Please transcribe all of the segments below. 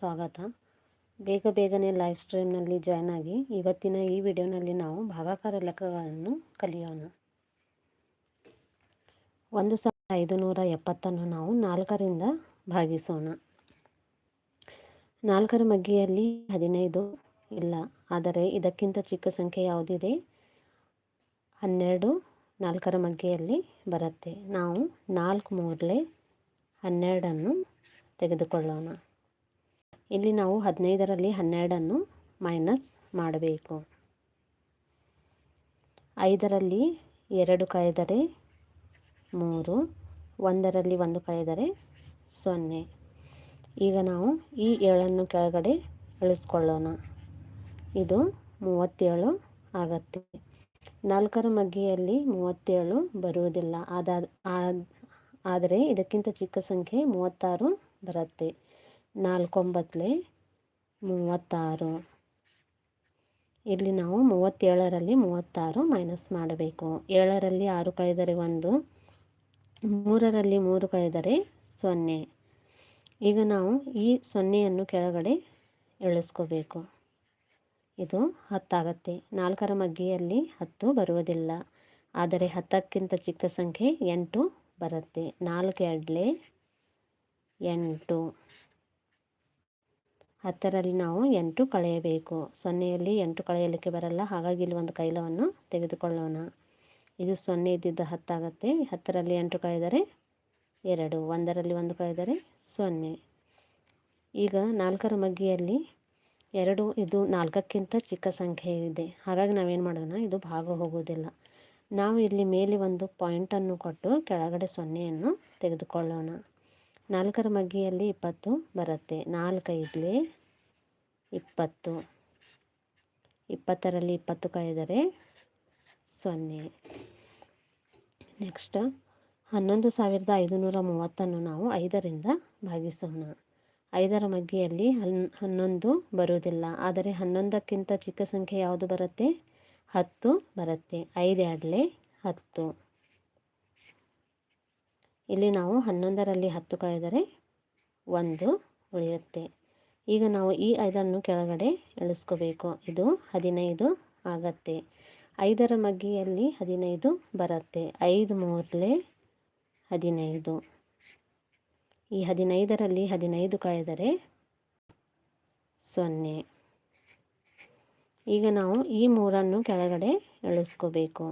ಸ್ವಾಗತ. ಬೇಗ ಬೇಗನೆ ಲೈವ್ ಸ್ಟ್ರೀಮ್ನಲ್ಲಿ ಜಾಯ್ನ್ ಆಗಿ ಇವತ್ತಿನ ಈ ವಿಡಿಯೋನಲ್ಲಿ ನಾವು ಭಾಗಾಕಾರ ಲೆಕ್ಕಗಳನ್ನು ಕಲಿಯೋಣ. ಒಂದು ಸಾವಿರದ ಐದುನೂರ ಎಪ್ಪತ್ತನ್ನು ನಾವು ನಾಲ್ಕರಿಂದ ಭಾಗಿಸೋಣ. ನಾಲ್ಕರ ಮಗ್ಗಿಯಲ್ಲಿ ಹದಿನೈದು ಇಲ್ಲ, ಆದರೆ ಇದಕ್ಕಿಂತ ಚಿಕ್ಕ ಸಂಖ್ಯೆ ಯಾವುದಿದೆ? ಹನ್ನೆರಡು ನಾಲ್ಕರ ಮಗ್ಗಿಯಲ್ಲಿ ಬರುತ್ತೆ. ನಾವು ನಾಲ್ಕು ಮೂರಲೆ ಹನ್ನೆರಡನ್ನು ತೆಗೆದುಕೊಳ್ಳೋಣ. ಇಲ್ಲಿ ನಾವು ಹದಿನೈದರಲ್ಲಿ ಹನ್ನೆರಡನ್ನು ಮೈನಸ್ ಮಾಡಬೇಕು. ಐದರಲ್ಲಿ ಎರಡು ಕಳೆದರೆ ಮೂರು, ಒಂದರಲ್ಲಿ ಒಂದು ಕಳೆದರೆ ಸೊನ್ನೆ. ಈಗ ನಾವು ಈ ಏಳನ್ನು ಕೆಳಗಡೆ ಇಳಿಸ್ಕೊಳ್ಳೋಣ. ಇದು ಮೂವತ್ತೇಳು ಆಗತ್ತೆ. ನಾಲ್ಕರ ಮಗ್ಗಿಯಲ್ಲಿ ಮೂವತ್ತೇಳು ಬರುವುದಿಲ್ಲ. ಆದ ಆದರೆ ಇದಕ್ಕಿಂತ ಚಿಕ್ಕ ಸಂಖ್ಯೆ ಮೂವತ್ತಾರು ಬರುತ್ತೆ. ನಾಲ್ಕೊಂಬತ್ತಲೆ ಮೂವತ್ತಾರು. ಇಲ್ಲಿ ನಾವು ಮೂವತ್ತೇಳರಲ್ಲಿ ಮೂವತ್ತಾರು ಮೈನಸ್ ಮಾಡಬೇಕು. ಏಳರಲ್ಲಿ ಆರು ಕಳೆದರೆ ಒಂದು, ಮೂರರಲ್ಲಿ ಮೂರು ಕಳೆದರೆ ಸೊನ್ನೆ. ಈಗ ನಾವು ಈ ಸೊನ್ನೆಯನ್ನು ಕೆಳಗಡೆ ಇಳಿಸ್ಕೋಬೇಕು ಇದು ಹತ್ತಾಗತ್ತೆ. ನಾಲ್ಕರ ಮಗ್ಗಿಯಲ್ಲಿ ಹತ್ತು ಬರುವುದಿಲ್ಲ. ಆದರೆ ಹತ್ತಕ್ಕಿಂತ ಚಿಕ್ಕ ಸಂಖ್ಯೆ ಎಂಟು ಬರುತ್ತೆ. ನಾಲ್ಕು ಎರಡಲೆ ಎಂಟು. ಹತ್ತರಲ್ಲಿ ನಾವು ಎಂಟು ಕಳೆಯಬೇಕು. ಸೊನ್ನೆಯಲ್ಲಿ ಎಂಟು ಕಳೆಯಲಿಕ್ಕೆ ಬರಲ್ಲ. ಹಾಗಾಗಿ ಇಲ್ಲಿ ಒಂದು ಕೈಲವನ್ನು ತೆಗೆದುಕೊಳ್ಳೋಣ. ಇದು ಸೊನ್ನೆ ಇದ್ದಿದ್ದು ಹತ್ತಾಗತ್ತೆ. ಹತ್ತರಲ್ಲಿ ಎಂಟು ಕಳೆದರೆ ಎರಡು, ಒಂದರಲ್ಲಿ ಒಂದು ಕಳೆದರೆ ಸೊನ್ನೆ. ಈಗ ನಾಲ್ಕರ ಮಗ್ಗಿಯಲ್ಲಿ ಎರಡು, ಇದು ನಾಲ್ಕಕ್ಕಿಂತ ಚಿಕ್ಕ ಸಂಖ್ಯೆ ಇದೆ. ಹಾಗಾಗಿ ನಾವೇನು ಮಾಡೋಣ? ಇದು ಭಾಗ ಹೋಗುವುದಿಲ್ಲ. ನಾವು ಇಲ್ಲಿ ಮೇಲೆ ಒಂದು ಪಾಯಿಂಟನ್ನು ಕೊಟ್ಟು ಕೆಳಗಡೆ ಸೊನ್ನೆಯನ್ನು ತೆಗೆದುಕೊಳ್ಳೋಣ. ನಾಲ್ಕರ ಮಗ್ಗಿಯಲ್ಲಿ ಇಪ್ಪತ್ತು ಬರುತ್ತೆ. ನಾಲ್ಕೈದಲೇ ಇಪ್ಪತ್ತು. ಇಪ್ಪತ್ತರಲ್ಲಿ ಇಪ್ಪತ್ತು ಕಳೆದರೆ ಸೊನ್ನೆ. ನೆಕ್ಸ್ಟ್, ಹನ್ನೊಂದು ಸಾವಿರದ ಐದುನೂರ ಮೂವತ್ತನ್ನು ನಾವು ಐದರಿಂದ ಭಾಗಿಸೋಣ. ಐದರ ಮಗ್ಗಿಯಲ್ಲಿ ಹನ್, ಹನ್ನೊಂದು ಬರುವುದಿಲ್ಲ. ಆದರೆ ಹನ್ನೊಂದಕ್ಕಿಂತ ಚಿಕ್ಕ ಸಂಖ್ಯೆ ಯಾವುದು ಬರುತ್ತೆ? ಹತ್ತು ಬರುತ್ತೆ. ಐದು ಎರಡಲೆ ಹತ್ತು. ಇಲ್ಲಿ ನಾವು ಹನ್ನೊಂದರಲ್ಲಿ ಹತ್ತು ಕಳೆದರೆ ಒಂದು ಉಳಿಯುತ್ತೆ. ಈಗ ನಾವು ಈ ಐದನ್ನು ಕೆಳಗಡೆ ಇಳಿಸ್ಕೋಬೇಕು. ಇದು ಹದಿನೈದು ಆಗತ್ತೆ. ಐದರ ಮಗ್ಗಿಯಲ್ಲಿ ಹದಿನೈದು ಬರುತ್ತೆ. ಐದು ಮೂರಲೆ ಹದಿನೈದು. ಈ ಹದಿನೈದರಲ್ಲಿ ಹದಿನೈದು ಕಳೆದರೆ ಸೊನ್ನೆ. ಈಗ ನಾವು ಈ ಮೂರನ್ನು ಕೆಳಗಡೆ ಇಳಿಸ್ಕೋಬೇಕು.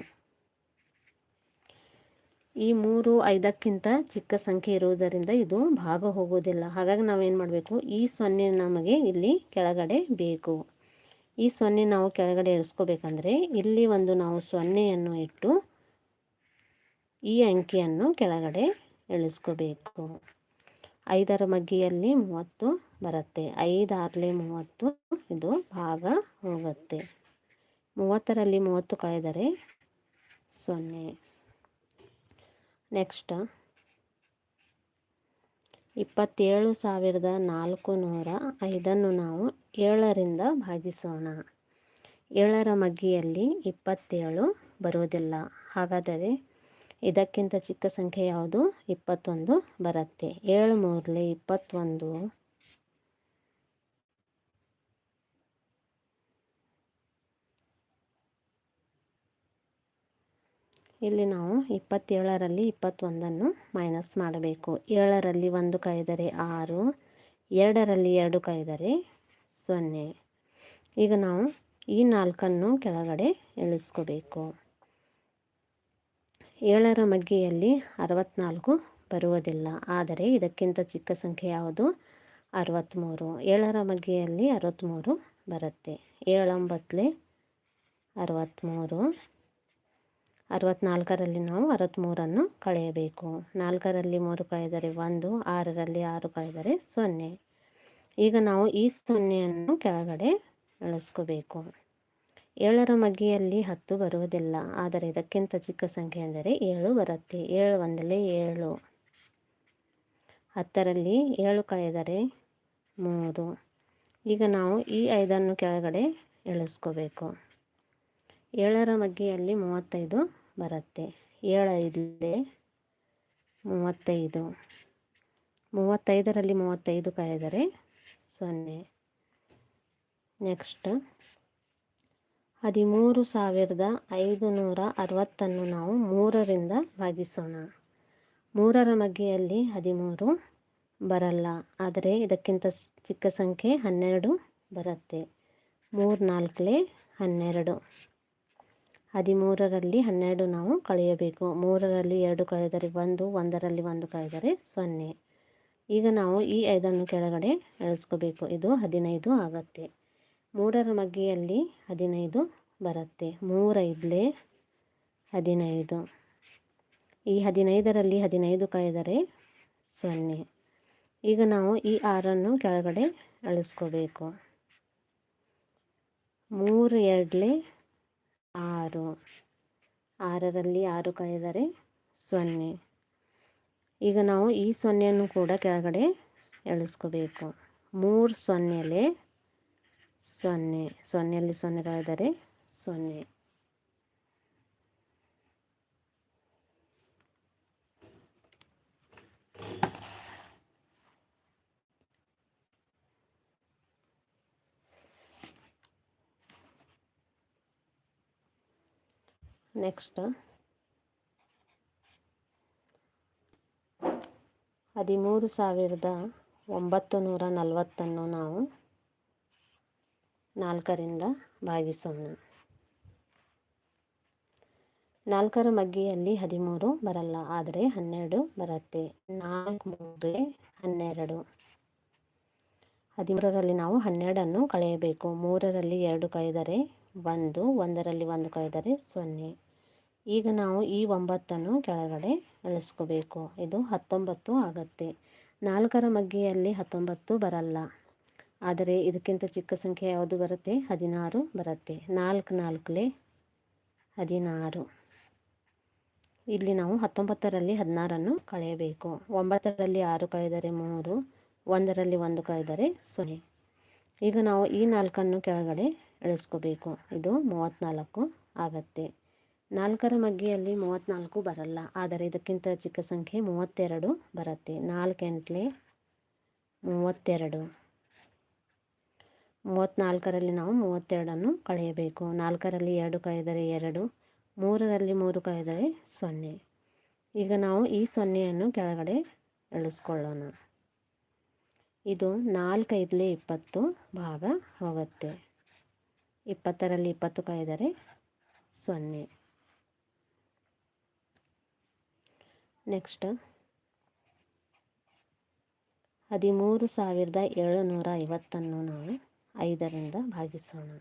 ಈ ಮೂರು ಐದಕ್ಕಿಂತ ಚಿಕ್ಕ ಸಂಖ್ಯೆ ಇರುವುದರಿಂದ ಇದು ಭಾಗ ಹೋಗೋದಿಲ್ಲ ಹಾಗಾಗಿ ನಾವೇನು ಮಾಡಬೇಕು? ಈ ಸೊನ್ನೆ ನಮಗೆ ಇಲ್ಲಿ ಕೆಳಗಡೆ ಬೇಕು. ಈ ಸೊನ್ನೆ ನಾವು ಕೆಳಗಡೆ ಇರಿಸ್ಕೋಬೇಕಂದ್ರೆ ಇಲ್ಲಿ ಒಂದು ನಾವು ಸೊನ್ನೆಯನ್ನು ಇಟ್ಟು ಈ ಅಂಕಿಯನ್ನು ಕೆಳಗಡೆ ಇಳಿಸ್ಕೋಬೇಕು ಐದರ ಮಗ್ಗಿಯಲ್ಲಿ ಮೂವತ್ತು ಬರುತ್ತೆ. ಐದಾರಲೆ ಮೂವತ್ತು ಇದು ಭಾಗ ಹೋಗುತ್ತೆ. ಮೂವತ್ತರಲ್ಲಿ ಮೂವತ್ತು ಕಳೆದರೆ ಸೊನ್ನೆ. ನೆಕ್ಸ್ಟ್. ಇಪ್ಪತ್ತೇಳು ಸಾವಿರದ ನಾಲ್ಕು ನೂರ ಐದನ್ನು ನಾವು ಏಳರಿಂದ ಭಾಗಿಸೋಣ. ಏಳರ ಮಗ್ಗಿಯಲ್ಲಿ ಇಪ್ಪತ್ತೇಳು ಬರುವುದಿಲ್ಲ ಹಾಗಾದರೆ ಇದಕ್ಕಿಂತ ಚಿಕ್ಕ ಸಂಖ್ಯೆ ಯಾವುದು? ಇಪ್ಪತ್ತೊಂದು ಬರುತ್ತೆ. ಏಳು ಮೂರಲೆ ಇಪ್ಪತ್ತೊಂದು ಇಲ್ಲಿ ನಾವು ಇಪ್ಪತ್ತೇಳರಲ್ಲಿ ಇಪ್ಪತ್ತೊಂದನ್ನು ಮೈನಸ್ ಮಾಡಬೇಕು. ಏಳರಲ್ಲಿ ಒಂದು ಕಳೆದರೆ ಆರು, ಎರಡರಲ್ಲಿ ಎರಡು ಕಳೆದರೆ ಸೊನ್ನೆ. ಈಗ ನಾವು ಈ ನಾಲ್ಕನ್ನು ಕೆಳಗಡೆ ಇಳಿಸ್ಕೋಬೇಕು. ಏಳರ ಮಗ್ಗಿಯಲ್ಲಿ ಅರವತ್ನಾಲ್ಕು ಬರುವುದಿಲ್ಲ, ಆದರೆ ಇದಕ್ಕಿಂತ ಚಿಕ್ಕ ಸಂಖ್ಯೆ ಯಾವುದು? ಅರವತ್ತ್ಮೂರು ಏಳರ ಮಗ್ಗಿಯಲ್ಲಿ ಅರವತ್ತ್ಮೂರು ಬರುತ್ತೆ. ಏಳೊಂಬತ್ತಲೆ ಅರವತ್ತ್ಮೂರು ಅರವತ್ತ್ನಾಲ್ಕರಲ್ಲಿ ನಾವು ಅರವತ್ತ್ಮೂರನ್ನು ಕಳೆಯಬೇಕು. ನಾಲ್ಕರಲ್ಲಿ ಮೂರು ಕಳೆದರೆ ಒಂದು, ಆರರಲ್ಲಿ ಆರು ಕಳೆದರೆ ಸೊನ್ನೆ. ಈಗ ನಾವು ಈ ಸೊನ್ನೆಯನ್ನು ಕೆಳಗಡೆ ಇಳಿಸ್ಕೋಬೇಕು ಏಳರ ಮಗ್ಗಿಯಲ್ಲಿ ಹತ್ತು ಬರುವುದಿಲ್ಲ, ಆದರೆ ಇದಕ್ಕಿಂತ ಚಿಕ್ಕ ಸಂಖ್ಯೆ ಅಂದರೆ ಏಳು ಬರುತ್ತೆ. ಏಳು ಒಂದಲೇ ಏಳು. ಹತ್ತರಲ್ಲಿ ಏಳು ಕಳೆದರೆ ಮೂರು. ಈಗ ನಾವು ಈ ಐದನ್ನು ಕೆಳಗಡೆ ಇಳಿಸ್ಕೋಬೇಕು ಏಳರ ಮಗ್ಗಿಯಲ್ಲಿ ಮೂವತ್ತೈದು ಬರುತ್ತೆ. ಏಳು ಏಳೈದಲೇ ಮೂವತ್ತೈದು. ಮೂವತ್ತೈದರಲ್ಲಿ ಮೂವತ್ತೈದು ಕಾಯಿದರೆ ಸೊನ್ನೆ. ನೆಕ್ಸ್ಟ್. ಹದಿಮೂರು ಸಾವಿರದ ಐದು ನೂರ ಅರವತ್ತನ್ನು ನಾವು ಮೂರರಿಂದ ಭಾಗಿಸೋಣ. ಮೂರರ ಮಗ್ಗೆಯಲ್ಲಿ ಹದಿಮೂರು ಬರಲ್ಲ. ಆದರೆ ಇದಕ್ಕಿಂತ ಚಿಕ್ಕ ಸಂಖ್ಯೆ ಹನ್ನೆರಡು ಬರುತ್ತೆ. ಮೂರು ನಾಲ್ಕಲೇ ಹನ್ನೆರಡು. ಹದಿಮೂರರಲ್ಲಿ ಹನ್ನೆರಡು ನಾವು ಕಳೆಯಬೇಕು. ಮೂರರಲ್ಲಿ ಎರಡು ಕಳೆದರೆ ಒಂದು, ಒಂದರಲ್ಲಿ ಒಂದು ಕಳೆದರೆ ಸೊನ್ನೆ. ಈಗ ನಾವು ಈ ಐದನ್ನು ಕೆಳಗಡೆ ಎಳಿಸ್ಕೋಬೇಕು. ಇದು ಹದಿನೈದು ಆಗುತ್ತೆ. ಮೂರರ ಮಗ್ಗಿಯಲ್ಲಿ ಹದಿನೈದು ಬರುತ್ತೆ. ಮೂರೈದಲೇ ಹದಿನೈದು. ಈ ಹದಿನೈದರಲ್ಲಿ ಹದಿನೈದು ಕಳೆದರೆ ಸೊನ್ನೆ. ಈಗ ನಾವು ಈ ಆರನ್ನು ಕೆಳಗಡೆ ಅಳಿಸ್ಕೋಬೇಕು ಮೂರು ಎರಡಲೇ ಆರು. ಆರರಲ್ಲಿ ಆರು ಕಳೆದರೆ ಸೊನ್ನೆ. ಈಗ ನಾವು ಈ ಸೊನ್ನೆಯನ್ನು ಕೂಡ ಕೆಳಗಡೆ ಎಳಿಸ್ಕೋಬೇಕು. ಮೂರು ಸೊನ್ನೆಲೆ ಸೊನ್ನೆ. ಸೊನ್ನೆಯಲ್ಲಿ ಸೊನ್ನೆ ಕಳೆದರೆ ಸೊನ್ನೆ. ನೆಕ್ಸ್ಟ್ ಹದಿಮೂರು ಸಾವಿರದ ಒಂಬತ್ತು ನೂರ ನಲವತ್ತನ್ನು ನಾವು ನಾಲ್ಕರಿಂದ ಭಾಗಿಸೋಣ. ನಾಲ್ಕರ ಮಗ್ಗಿಯಲ್ಲಿ ಹದಿಮೂರು ಬರಲ್ಲ, ಆದರೆ ಹನ್ನೆರಡು ಬರುತ್ತೆ. ನಾಲ್ಕು ಮೂರೇ ಹನ್ನೆರಡು. ಹದಿಮೂರರಲ್ಲಿ ನಾವು ಹನ್ನೆರಡನ್ನು ಕಳೆಯಬೇಕು. ಮೂರರಲ್ಲಿ ಎರಡು ಕಳೆದರೆ ಒಂದು, ಒಂದರಲ್ಲಿ ಒಂದು ಕಳೆದರೆ ಸೊನ್ನೆ. ಈಗ ನಾವು ಈ ಒಂಬತ್ತನ್ನು ಕೆಳಗಡೆ ಇಳಿಸ್ಕೋಬೇಕು ಇದು ಹತ್ತೊಂಬತ್ತು ಆಗುತ್ತೆ. ನಾಲ್ಕರ ಮಗ್ಗಿಯಲ್ಲಿ ಹತ್ತೊಂಬತ್ತು ಬರಲ್ಲ. ಆದರೆ ಇದಕ್ಕಿಂತ ಚಿಕ್ಕ ಸಂಖ್ಯೆ ಯಾವುದು ಬರುತ್ತೆ? ಹದಿನಾರು ಬರುತ್ತೆ. ನಾಲ್ಕು ನಾಲ್ಕಲೇ ಹದಿನಾರು. ಇಲ್ಲಿ ನಾವು ಹತ್ತೊಂಬತ್ತರಲ್ಲಿ ಹದಿನಾರನ್ನು ಕಳೆಯಬೇಕು. ಒಂಬತ್ತರಲ್ಲಿ ಆರು ಕಳೆದರೆ ಮೂರು. ಒಂದರಲ್ಲಿ ಒಂದು ಕಳೆದರೆ ಸೊನ್ನೆ. ಈಗ ನಾವು ಈ ನಾಲ್ಕನ್ನು ಕೆಳಗಡೆ ಇಳಿಸ್ಕೋಬೇಕು ಇದು ಮೂವತ್ತ್ನಾಲ್ಕು ಆಗುತ್ತೆ. ನಾಲ್ಕರ ಮಗ್ಗಿಯಲ್ಲಿ ಮೂವತ್ತ್ನಾಲ್ಕು ಬರಲ್ಲ. ಆದರೆ ಇದಕ್ಕಿಂತ ಚಿಕ್ಕ ಸಂಖ್ಯೆ ಮೂವತ್ತೆರಡು ಬರುತ್ತೆ. ನಾಲ್ಕು ಎಂಟ್ಲೆ ಮೂವತ್ತೆರಡು. ಮೂವತ್ತ್ನಾಲ್ಕರಲ್ಲಿ ನಾವು ಮೂವತ್ತೆರಡನ್ನು ಕಳೆಯಬೇಕು. ನಾಲ್ಕರಲ್ಲಿ ಎರಡು ಕಳೆದರೆ ಎರಡು, ಮೂರರಲ್ಲಿ ಮೂರು ಕಳೆದರೆ ಸೊನ್ನೆ. ಈಗ ನಾವು ಈ ಸೊನ್ನೆಯನ್ನು ಕೆಳಗಡೆ ಇಳಿಸ್ಕೊಳ್ಳೋಣ. ಇದು ನಾಲ್ಕೈದಲೆ ಇಪ್ಪತ್ತು ಭಾಗ ಹೋಗುತ್ತೆ. ಇಪ್ಪತ್ತರಲ್ಲಿ ಇಪ್ಪತ್ತು ಕಳೆದರೆ ಸೊನ್ನೆ. ನೆಕ್ಸ್ಟ್. ಹದಿಮೂರು ಸಾವಿರದ ಏಳುನೂರ ಐವತ್ತನ್ನು ನಾವು ಐದರಿಂದ ಭಾಗಿಸೋಣ.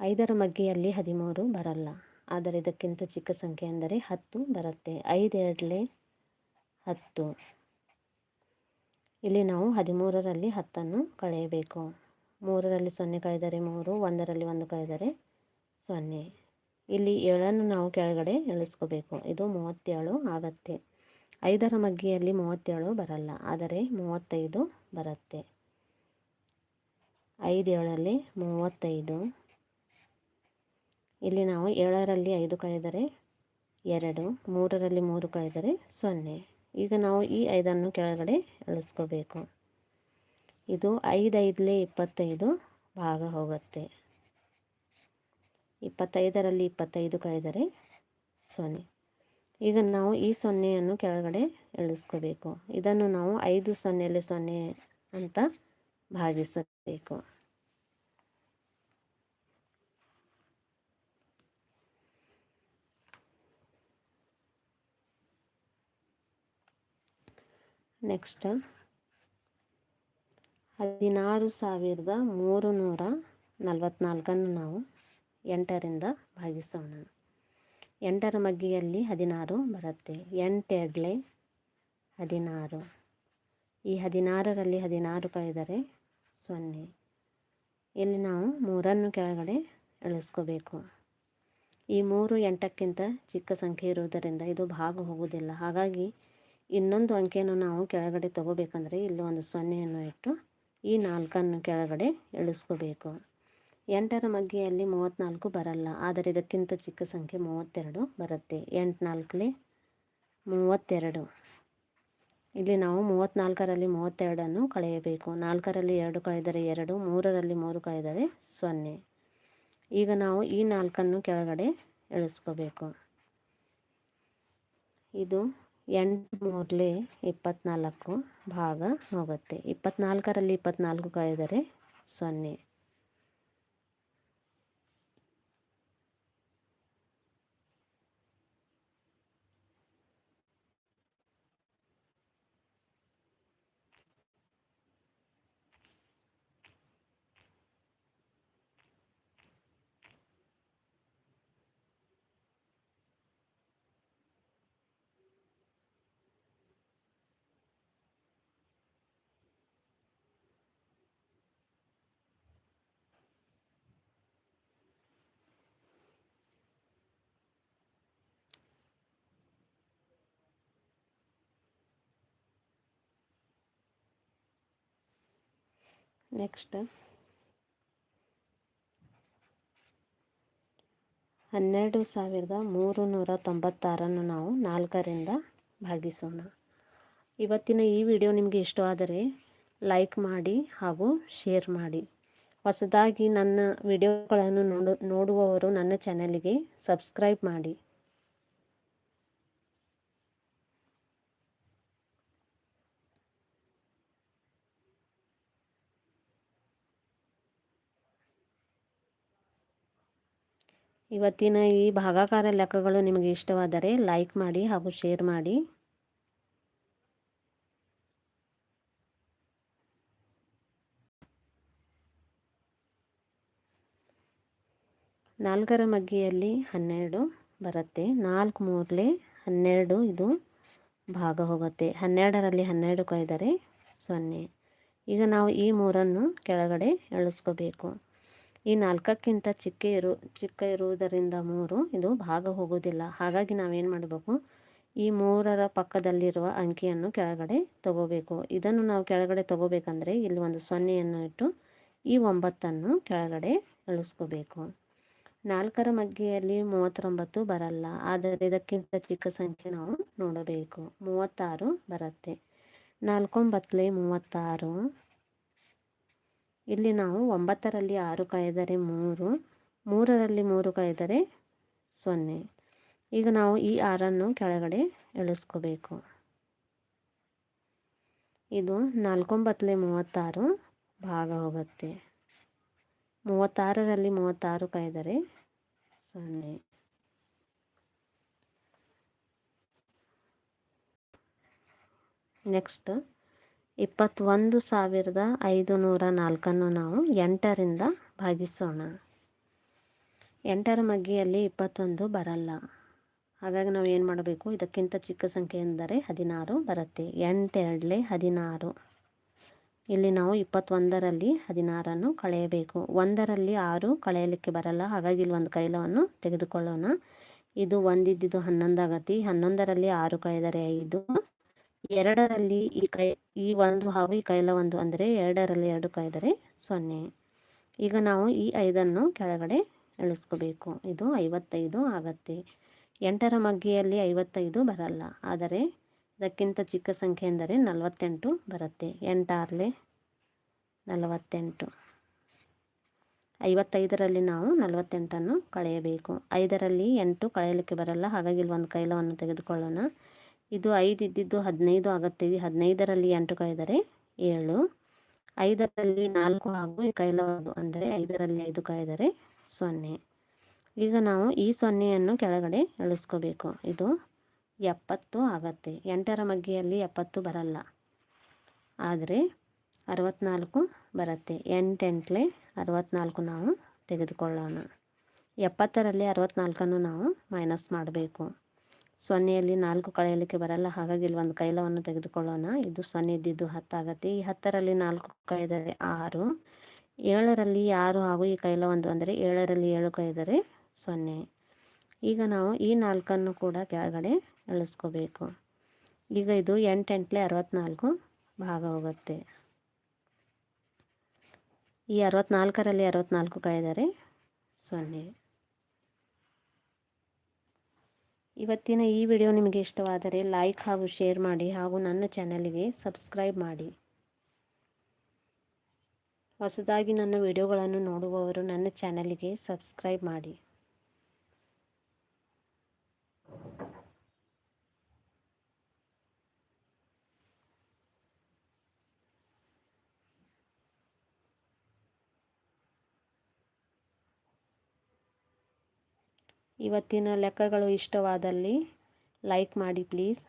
ಐದರ ಮಗ್ಗಿಯಲ್ಲಿ ಹದಿಮೂರು ಬರಲ್ಲ. ಆದರೆ ಇದಕ್ಕಿಂತ ಚಿಕ್ಕ ಸಂಖ್ಯೆ ಅಂದರೆ ಹತ್ತು ಬರುತ್ತೆ. ಐದು ಎರಡಲೇ ಹತ್ತು. ಇಲ್ಲಿ ನಾವು ಹದಿಮೂರರಲ್ಲಿ ಹತ್ತನ್ನು ಕಳೆಯಬೇಕು. ಮೂರರಲ್ಲಿ ಸೊನ್ನೆ ಕಳೆದರೆ ಮೂರು, ಒಂದರಲ್ಲಿ ಒಂದು ಕಳೆದರೆ ಸೊನ್ನೆ. ಇಲ್ಲಿ ಏಳನ್ನು ನಾವು ಕೆಳಗಡೆ ಇಳಿಸ್ಕೋಬೇಕು ಇದು ಮೂವತ್ತೇಳು ಆಗತ್ತೆ. ಐದರ ಮಗ್ಗಿಯಲ್ಲಿ ಮೂವತ್ತೇಳು ಬರಲ್ಲ. ಆದರೆ ಮೂವತ್ತೈದು ಬರುತ್ತೆ. ಐದೇಳಲ್ಲಿ ಮೂವತ್ತೈದು. ಇಲ್ಲಿ ನಾವು ಏಳರಲ್ಲಿ ಐದು ಕಳೆದರೆ ಎರಡು, ಮೂರರಲ್ಲಿ ಮೂರು ಕಳೆದರೆ ಸೊನ್ನೆ. ಈಗ ನಾವು ಈ ಐದನ್ನು ಕೆಳಗಡೆ ಇಳಿಸ್ಕೋಬೇಕು ಇದು ಐದೈದಲೇ ಇಪ್ಪತ್ತೈದು ಭಾಗ ಹೋಗುತ್ತೆ. ಇಪ್ಪತ್ತೈದರಲ್ಲಿ ಇಪ್ಪತ್ತೈದು ಕಳೆದರೆ ಸೊನ್ನೆ. ಈಗ ನಾವು ಈ ಸೊನ್ನೆಯನ್ನು ಕೆಳಗಡೆ ಇಳಿಸ್ಕೋಬೇಕು ಇದನ್ನು ನಾವು ಐದು ಸೊನ್ನೆಯಲ್ಲಿ ಸೊನ್ನೆ ಅಂತ ಭಾಗಿಸಬೇಕು. ನೆಕ್ಸ್ಟ್ ಹದಿನಾರು ಸಾವಿರದ ಮೂರು ನೂರ ನಲವತ್ತ್ನಾಲ್ಕನ್ನು ನಾವು ಎಂಟರಿಂದ ಭಾಗಿಸೋಣ. ಎಂಟರ ಮಗ್ಗಿಯಲ್ಲಿ ಹದಿನಾರು ಬರುತ್ತೆ. ಎಂಟೆಡ್ಲೆ ಹದಿನಾರು. ಈ ಹದಿನಾರರಲ್ಲಿ ಹದಿನಾರು ಕಳೆದರೆ ಸೊನ್ನೆ. ಇಲ್ಲಿ ನಾವು ಮೂರನ್ನು ಕೆಳಗಡೆ ಇಳಿಸ್ಕೋಬೇಕು ಈ ಮೂರು ಎಂಟಕ್ಕಿಂತ ಚಿಕ್ಕ ಸಂಖ್ಯೆ ಇರುವುದರಿಂದ ಇದು ಭಾಗ ಹೋಗುವುದಿಲ್ಲ. ಹಾಗಾಗಿ ಇನ್ನೊಂದು ಅಂಕೆಯನ್ನು ನಾವು ಕೆಳಗಡೆ ತಗೋಬೇಕಂದ್ರೆ ಇಲ್ಲಿ ಒಂದು ಸೊನ್ನೆಯನ್ನು ಇಟ್ಟು ಈ ನಾಲ್ಕನ್ನು ಕೆಳಗಡೆ ಇಳಿಸ್ಕೋಬೇಕು ಎಂಟರ ಮಗ್ಗಿಯಲ್ಲಿ ಮೂವತ್ತ್ನಾಲ್ಕು ಬರಲ್ಲ, ಆದರೆ ಇದಕ್ಕಿಂತ ಚಿಕ್ಕ ಸಂಖ್ಯೆ ಮೂವತ್ತೆರಡು ಬರುತ್ತೆ. ಎಂಟು ನಾಲ್ಕಲೆ ಮೂವತ್ತೆರಡು. ಇಲ್ಲಿ ನಾವು ಮೂವತ್ತ್ನಾಲ್ಕರಲ್ಲಿ ಮೂವತ್ತೆರಡನ್ನು ಕಳೆಯಬೇಕು. ನಾಲ್ಕರಲ್ಲಿ ಎರಡು ಕಳೆದರೆ ಎರಡು, ಮೂರರಲ್ಲಿ ಮೂರು ಕಳೆದರೆ ಸೊನ್ನೆ. ಈಗ ನಾವು ಈ ನಾಲ್ಕನ್ನು ಕೆಳಗಡೆ ಇಳಿಸ್ಕೋಬೇಕು ಇದು ಎಂಟು ಮೂರಲೆ ಇಪ್ಪತ್ತ್ನಾಲ್ಕು ಭಾಗ ಹೋಗುತ್ತೆ. ಇಪ್ಪತ್ತ್ನಾಲ್ಕರಲ್ಲಿ ಇಪ್ಪತ್ತ್ನಾಲ್ಕು ಕಳೆದರೆ ಸೊನ್ನೆ. ನೆಕ್ಸ್ಟ್. ಹನ್ನೆರಡು ಸಾವಿರದ ಮೂರು ನೂರ ತೊಂಬತ್ತಾರನ್ನು ನಾವು ನಾಲ್ಕರಿಂದ ಭಾಗಿಸೋಣ. ಇವತ್ತಿನ ಈ ವಿಡಿಯೋ ನಿಮಗೆ ಇಷ್ಟವಾದರೆ ಲೈಕ್ ಮಾಡಿ ಹಾಗೂ ಶೇರ್ ಮಾಡಿ. ಹೊಸದಾಗಿ ನನ್ನ ವಿಡಿಯೋಗಳನ್ನು ನೋಡು, ನೋಡುವವರು ನನ್ನ ಚಾನಲಿಗೆ ಸಬ್ಸ್ಕ್ರೈಬ್ ಮಾಡಿ. ಇವತ್ತಿನ ಈ ಭಾಗಾಕಾರ ಲೆಕ್ಕಗಳು ನಿಮಗೆ ಇಷ್ಟವಾದರೆ ಲೈಕ್ ಮಾಡಿ ಹಾಗೂ ಶೇರ್ ಮಾಡಿ. ನಾಲ್ಕರ ಮಗ್ಗಿಯಲ್ಲಿ ಹನ್ನೆರಡು ಬರುತ್ತೆ. ನಾಲ್ಕು ಮೂರಲೆ ಹನ್ನೆರಡು ಇದು ಭಾಗ ಹೋಗುತ್ತೆ. ಹನ್ನೆರಡರಲ್ಲಿ ಹನ್ನೆರಡು ಕೈದರೆ ಸೊನ್ನೆ. ಈಗ ನಾವು ಈ ಮೂರನ್ನು ಕೆಳಗಡೆ ಎಳಿಸ್ಕೋಬೇಕು. ಈ ನಾಲ್ಕಕ್ಕಿಂತ ಚಿಕ್ಕ ಇರು, ಚಿಕ್ಕ ಇರುವುದರಿಂದ ಮೂರು ಇದು ಭಾಗ ಹೋಗೋದಿಲ್ಲ ಹಾಗಾಗಿ ನಾವೇನು ಮಾಡಬೇಕು? ಈ ಮೂರರ ಪಕ್ಕದಲ್ಲಿರುವ ಅಂಕಿಯನ್ನು ಕೆಳಗಡೆ ತಗೋಬೇಕು. ಇದನ್ನು ನಾವು ಕೆಳಗಡೆ ತಗೋಬೇಕಂದ್ರೆ ಇಲ್ಲಿ ಒಂದು ಸೊನ್ನೆಯನ್ನು ಇಟ್ಟು ಈ ಒಂಬತ್ತನ್ನು ಕೆಳಗಡೆ ಇಳಿಸ್ಕೋಬೇಕು. ನಾಲ್ಕರ ಮಗ್ಗಿಯಲ್ಲಿ ಮೂವತ್ತೊಂಬತ್ತು ಬರಲ್ಲ. ಆದರೆ ಇದಕ್ಕಿಂತ ಚಿಕ್ಕ ಸಂಖ್ಯೆ ನಾವು ನೋಡಬೇಕು. ಮೂವತ್ತಾರು ಬರುತ್ತೆ. ನಾಲ್ಕೊಂಬತ್ತಲೆ ಮೂವತ್ತಾರು. ಇಲ್ಲಿ ನಾವು ಒಂಬತ್ತರಲ್ಲಿ ಆರು ಕಳೆದರೆ ಮೂರು, ಮೂರರಲ್ಲಿ ಮೂರು ಕಳೆದರೆ ಸೊನ್ನೆ. ಈಗ ನಾವು ಈ ಆರನ್ನು ಕೆಳಗಡೆ ಇಳಿಸ್ಕೋಬೇಕು ಇದು ನಾಲ್ಕೊಂಬತ್ತಲೆ ಮೂವತ್ತಾರು ಭಾಗ ಹೋಗುತ್ತೆ. ಮೂವತ್ತಾರರಲ್ಲಿ ಮೂವತ್ತಾರು ಕಳೆದರೆ ಸೊನ್ನೆ. ನೆಕ್ಸ್ಟ್ ಇಪ್ಪತ್ತೊಂದು ಸಾವಿರದ ಐದು ನೂರ ನಾಲ್ಕನ್ನು ನಾವು ಎಂಟರಿಂದ ಭಾಗಿಸೋಣ. ಎಂಟರ ಮಗ್ಗಿಯಲ್ಲಿ ಇಪ್ಪತ್ತೊಂದು ಬರಲ್ಲ. ಹಾಗಾಗಿ ನಾವು ಏನು ಮಾಡಬೇಕು? ಇದಕ್ಕಿಂತ ಚಿಕ್ಕ ಸಂಖ್ಯೆ ಎಂದರೆ ಹದಿನಾರು ಬರುತ್ತೆ. ಎಂಟೆರಡಲೆ ಹದಿನಾರು. ಇಲ್ಲಿ ನಾವು ಇಪ್ಪತ್ತೊಂದರಲ್ಲಿ ಹದಿನಾರನ್ನು ಕಳೆಯಬೇಕು. ಒಂದರಲ್ಲಿ ಆರು ಕಳೆಯಲಿಕ್ಕೆ ಬರಲ್ಲ. ಹಾಗಾಗಿ ಇಲ್ಲಿ ಒಂದು ಕೈಲವನ್ನು ತೆಗೆದುಕೊಳ್ಳೋಣ. ಇದು ಒಂದಿದ್ದು ಹನ್ನೊಂದು ಆಗತ್ತೆ ಹನ್ನೊಂದರಲ್ಲಿ ಆರು ಕಳೆದರೆ ಐದು. ಎರಡರಲ್ಲಿ ಈ ಕೈ, ಈ ಒಂದು ಹಾಗೂ ಈ ಕೈಲ ಒಂದು ಅಂದರೆ ಎರಡರಲ್ಲಿ ಎರಡು ಕಳೆದರೆ ಸೊನ್ನೆ. ಈಗ ನಾವು ಈ ಐದನ್ನು ಕೆಳಗಡೆ ಇಳಿಸ್ಕೋಬೇಕು ಇದು ಐವತ್ತೈದು ಆಗತ್ತೆ. ಎಂಟರ ಮಗ್ಗಿಯಲ್ಲಿ ಐವತ್ತೈದು ಬರಲ್ಲ. ಆದರೆ ಇದಕ್ಕಿಂತ ಚಿಕ್ಕ ಸಂಖ್ಯೆ ಎಂದರೆ ನಲವತ್ತೆಂಟು ಬರುತ್ತೆ. ಎಂಟಾರ್ಲೆ ನಲವತ್ತೆಂಟು. ಐವತ್ತೈದರಲ್ಲಿ ನಾವು ನಲವತ್ತೆಂಟನ್ನು ಕಳೆಯಬೇಕು. ಐದರಲ್ಲಿ ಎಂಟು ಕಳೆಯಲಿಕ್ಕೆ ಬರಲ್ಲ. ಹಾಗಾಗಿ ಇಲ್ಲಿ ಒಂದು ಕೈಲವನ್ನು ತೆಗೆದುಕೊಳ್ಳೋಣ. ಇದು ಐದು ಇದ್ದಿದ್ದು ಹದಿನೈದು ಆಗುತ್ತೆ. ಹದಿನೈದರಲ್ಲಿ ಎಂಟು ಕಾಯ್ದರೆ ಏಳು. ಐದರಲ್ಲಿ ನಾಲ್ಕು ಹಾಗೂ ಕೈಲವದು ಅಂದರೆ ಐದರಲ್ಲಿ ಐದು ಕಾಯ್ದರೆ ಸೊನ್ನೆ. ಈಗ ನಾವು ಈ ಸೊನ್ನೆಯನ್ನು ಕೆಳಗಡೆ ಇಳಿಸ್ಕೋಬೇಕು ಇದು ಎಪ್ಪತ್ತು ಆಗತ್ತೆ. ಎಂಟರ ಮಗ್ಗಿಯಲ್ಲಿ ಎಪ್ಪತ್ತು ಬರಲ್ಲ. ಆದರೆ ಅರವತ್ತ್ನಾಲ್ಕು ಬರುತ್ತೆ. ಎಂಟೆಂಟ್ಲೆ ಅರವತ್ತ್ನಾಲ್ಕು ನಾವು ತೆಗೆದುಕೊಳ್ಳೋಣ. ಎಪ್ಪತ್ತರಲ್ಲಿ ಅರವತ್ತ್ನಾಲ್ಕನ್ನು ನಾವು ಮೈನಸ್ ಮಾಡಬೇಕು. ಸೊನ್ನೆಯಲ್ಲಿ ನಾಲ್ಕು ಕಳೆಯಲಿಕ್ಕೆ ಬರಲ್ಲ. ಹಾಗಾಗಿ ಇಲ್ಲಿ ಒಂದು ಕೈಲವನ್ನು ತೆಗೆದುಕೊಳ್ಳೋಣ. ಇದು ಸೊನ್ನೆ ಇದ್ದಿದ್ದು ಹತ್ತಾಗತ್ತೆ ಈ ಹತ್ತರಲ್ಲಿ ನಾಲ್ಕು ಕಳೆದರೆ ಆರು. ಏಳರಲ್ಲಿ ಆರು ಹಾಗೂ ಈ ಕೈಲ ಒಂದು ಅಂದರೆ ಏಳರಲ್ಲಿ ಏಳು ಕಳೆದರೆ ಸೊನ್ನೆ. ಈಗ ನಾವು ಈ ನಾಲ್ಕನ್ನು ಕೂಡ ಕೆಳಗಡೆ ಇಳಿಸ್ಕೋಬೇಕು ಈಗ ಇದು ಎಂಟೆಂಟ್ಲೆ ಅರವತ್ತ್ನಾಲ್ಕು ಭಾಗ ಹೋಗುತ್ತೆ. ಈ ಅರವತ್ನಾಲ್ಕರಲ್ಲಿ ಅರವತ್ನಾಲ್ಕು ಕಳೆದರೆ ಸೊನ್ನೆ. ಇವತ್ತಿನ ಈ ವಿಡಿಯೋ ನಿಮಗೆ ಇಷ್ಟವಾದರೆ ಲೈಕ್ ಹಾಗೂ ಶೇರ್ ಮಾಡಿ ಹಾಗೂ ನನ್ನ ಚಾನಲ್ಗೆ ಸಬ್ಸ್ಕ್ರೈಬ್ ಮಾಡಿ. ಹೊಸದಾಗಿ ನನ್ನ ವಿಡಿಯೋಗಳನ್ನು ನೋಡುವವರು ನನ್ನ ಚಾನಲ್ಗೆ ಸಬ್ಸ್ಕ್ರೈಬ್ ಮಾಡಿ. ಇವತ್ತಿನ ಲೆಕ್ಕಗಳು ಇಷ್ಟವಾದಲ್ಲಿ ಲೈಕ್ ಮಾಡಿ ಪ್ಲೀಸ್.